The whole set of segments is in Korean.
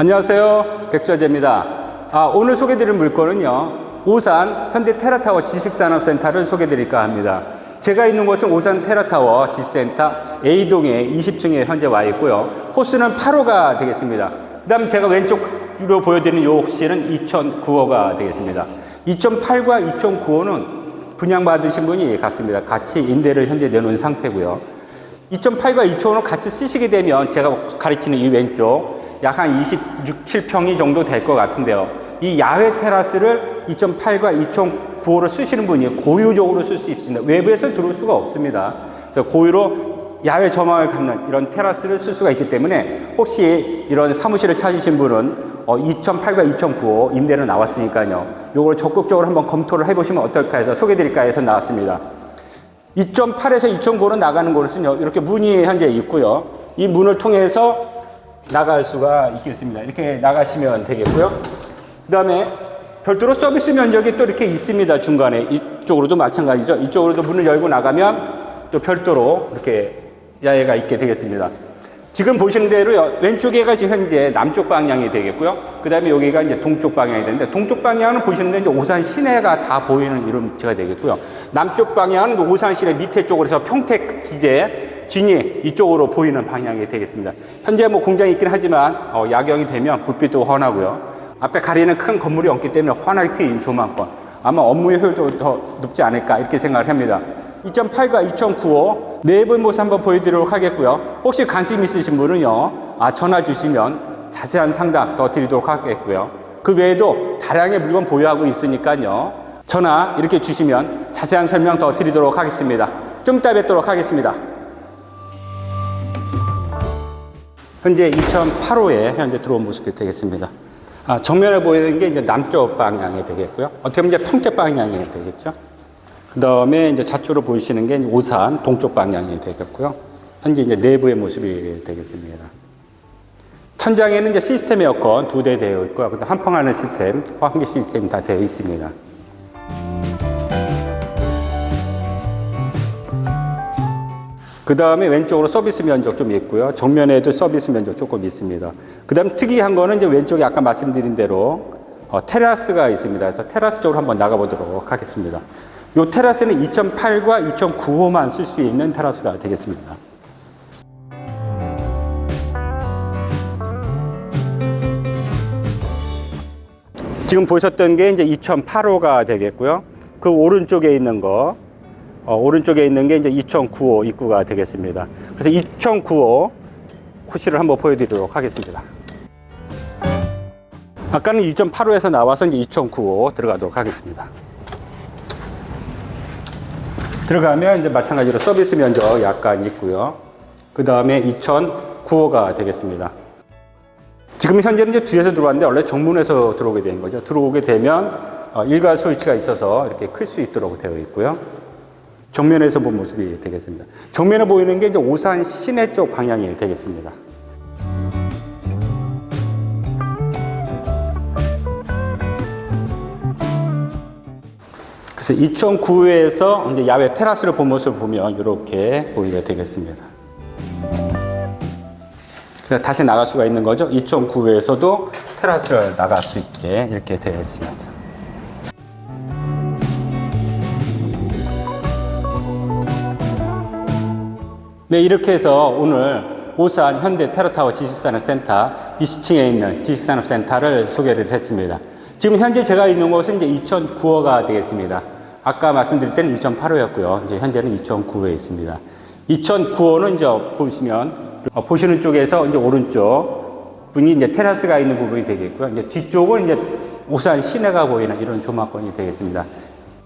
안녕하세요. 백조재입니다. 아, 오늘 소개드릴 물건은요. 오산 현대 테라타워 지식산업센터를 소개드릴까 합니다. 제가 있는 곳은 오산 테라타워 지식센터 A동에 20층에 현재 와 있고요. 호수는 8호가 되겠습니다. 그 다음 제가 왼쪽으로 보여드리는 요 호수는 2009호가 되겠습니다. 2008과 2009호는 분양받으신 분이 같습니다. 같이 임대를 현재 내놓은 상태고요. 2008과 2005는 같이 쓰시게 되면 제가 가르치는 이 왼쪽 약 한 26, 7평이 정도 될 것 같은데요. 이 야외 테라스를 2008과 2009호로 쓰시는 분이 고유적으로 쓸 수 있습니다. 외부에서 들어올 수가 없습니다. 그래서 고유로 야외 조망을 갖는 이런 테라스를 쓸 수가 있기 때문에 혹시 이런 사무실을 찾으신 분은 어, 2008과 2009호 임대로 나왔으니까요. 요걸 적극적으로 한번 검토를 해보시면 어떨까 해서 소개드릴까 해서 나왔습니다. 2.8에서 2.9로 나가는 곳은요, 이렇게 문이 현재 있고요. 이 문을 통해서 나갈 수가 있겠습니다. 이렇게 나가시면 되겠고요. 그 다음에 별도로 서비스 면적이 또 이렇게 있습니다. 중간에. 이쪽으로도 마찬가지죠. 이쪽으로도 문을 열고 나가면 또 별도로 이렇게 야외가 있게 되겠습니다. 지금 보시는 대로요, 왼쪽에가 지금 현재 남쪽 방향이 되겠고요. 그 다음에 여기가 이제 동쪽 방향이 되는데, 동쪽 방향은 보시는데 이제 오산 시내가 다 보이는 위치가 되겠고요. 남쪽 방향은 오산 시내 밑에 쪽으로 해서 평택 기재, 진이 이쪽으로 보이는 방향이 되겠습니다. 현재 뭐 공장이 있긴 하지만, 어, 야경이 되면 불빛도 환하고요. 앞에 가리는 큰 건물이 없기 때문에 환하게 트인 조망권. 아마 업무의 효율도 더 높지 않을까 이렇게 생각을 합니다. 2008과 2009호 내부 모습 한번 보여드리도록 하겠고요. 혹시 관심 있으신 분은요, 아, 전화 주시면 자세한 상담 더 드리도록 하겠고요. 그 외에도 다량의 물건 보유하고 있으니까요. 전화 이렇게 주시면 자세한 설명 더 드리도록 하겠습니다. 좀 이따 뵙도록 하겠습니다. 현재 2008호에 현재 들어온 모습이 되겠습니다. 아, 정면에 보이는 게 이제 남쪽 방향이 되겠고요. 어떻게 보면 이제 평택 방향이 되겠죠. 그 다음에 이제 좌측으로 보이시는 게 오산 동쪽 방향이 되겠고요. 현재 이제 내부의 모습이 되겠습니다. 천장에는 이제 시스템 에어컨 두 대 되어 있고요. 한풍하는 시스템, 환기 시스템 다 되어 있습니다. 그 다음에 왼쪽으로 서비스 면적 좀 있고요. 정면에도 서비스 면적 조금 있습니다. 그 다음 특이한 거는 이제 왼쪽에 아까 말씀드린 대로 어, 테라스가 있습니다. 그래서 테라스 쪽으로 한번 나가보도록 하겠습니다. 이 테라스는 2008과 2009호만 쓸 수 있는 테라스가 되겠습니다. 지금 보셨던 게 이제 2008호가 되겠고요. 그 오른쪽에 있는 거, 어, 오른쪽에 있는 게 이제 2009호 입구가 되겠습니다. 그래서 2009호 호시를 한번 보여드리도록 하겠습니다. 아까는 2008호에서 나와서 이제 2009호 들어가도록 하겠습니다. 들어가면 이제 마찬가지로 서비스 면적 약간 있고요. 그 다음에 2009호가 되겠습니다. 지금 현재는 이제 뒤에서 들어왔는데 원래 정문에서 들어오게 된 거죠. 들어오게 되면 어, 일괄 스위치가 있어서 이렇게 클 수 있도록 되어 있고요. 정면에서 본 모습이 되겠습니다. 정면에 보이는 게 이제 오산 시내 쪽 방향이 되겠습니다. 그래서 2009에서 이제 야외 테라스를 본 모습을 보면 이렇게 보이게 되겠습니다. 다시 나갈 수가 있는 거죠. 2009에서도 테라스를 나갈 수 있게 이렇게 되어 있습니다. 네, 이렇게 해서 오늘 오산 현대 테라타워 지식산업센터 20층에 있는 지식산업센터를 소개를 했습니다. 지금 현재 제가 있는 곳은 이제 2009호가 되겠습니다. 아까 말씀드릴 때는 2008호였고요. 이제 현재는 2009호에 있습니다. 2009호는 이제 보시면 어, 보시는 쪽에서 이제 오른쪽 분이 이제 테라스가 있는 부분이 되겠고요. 이제 뒤쪽은 이제 오산 시내가 보이는 이런 조망권이 되겠습니다.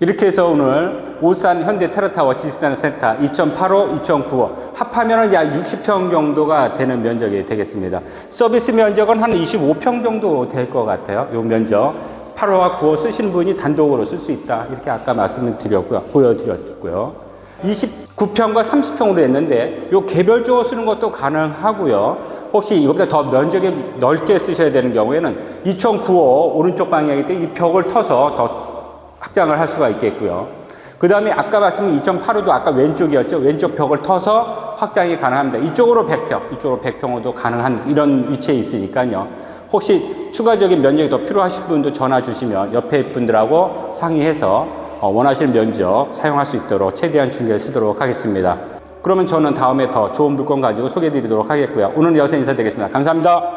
이렇게 해서 오늘 오산 현대 테라타워 지식산업센터 2008호, 2009호 합하면 약 60평 정도가 되는 면적이 되겠습니다. 서비스 면적은 한 25평 정도 될 것 같아요. 이 면적. 8호와 9호 쓰신 분이 단독으로 쓸 수 있다. 이렇게 아까 말씀을 드렸고요. 보여드렸고요. 29평과 30평으로 했는데 요 개별적으로 쓰는 것도 가능하고요. 혹시 이것보다 더 면적이 넓게 쓰셔야 되는 경우에는 2009호 오른쪽 방향일 때 이 벽을 터서 더 확장을 할 수가 있겠고요. 그 다음에 아까 말씀드린 2.85도 아까 왼쪽이었죠. 왼쪽 벽을 터서 확장이 가능합니다. 이쪽으로 100평, 이쪽으로 100평으로도 가능한 이런 위치에 있으니까요. 혹시 추가적인 면적이 더 필요하신 분도 전화 주시면 옆에 분들하고 상의해서 어, 원하시는 면적 사용할 수 있도록 최대한 중개를 쓰도록 하겠습니다. 그러면 저는 다음에 더 좋은 물건 가지고 소개해 드리도록 하겠고요. 오늘 여기서 인사드리겠습니다. 감사합니다.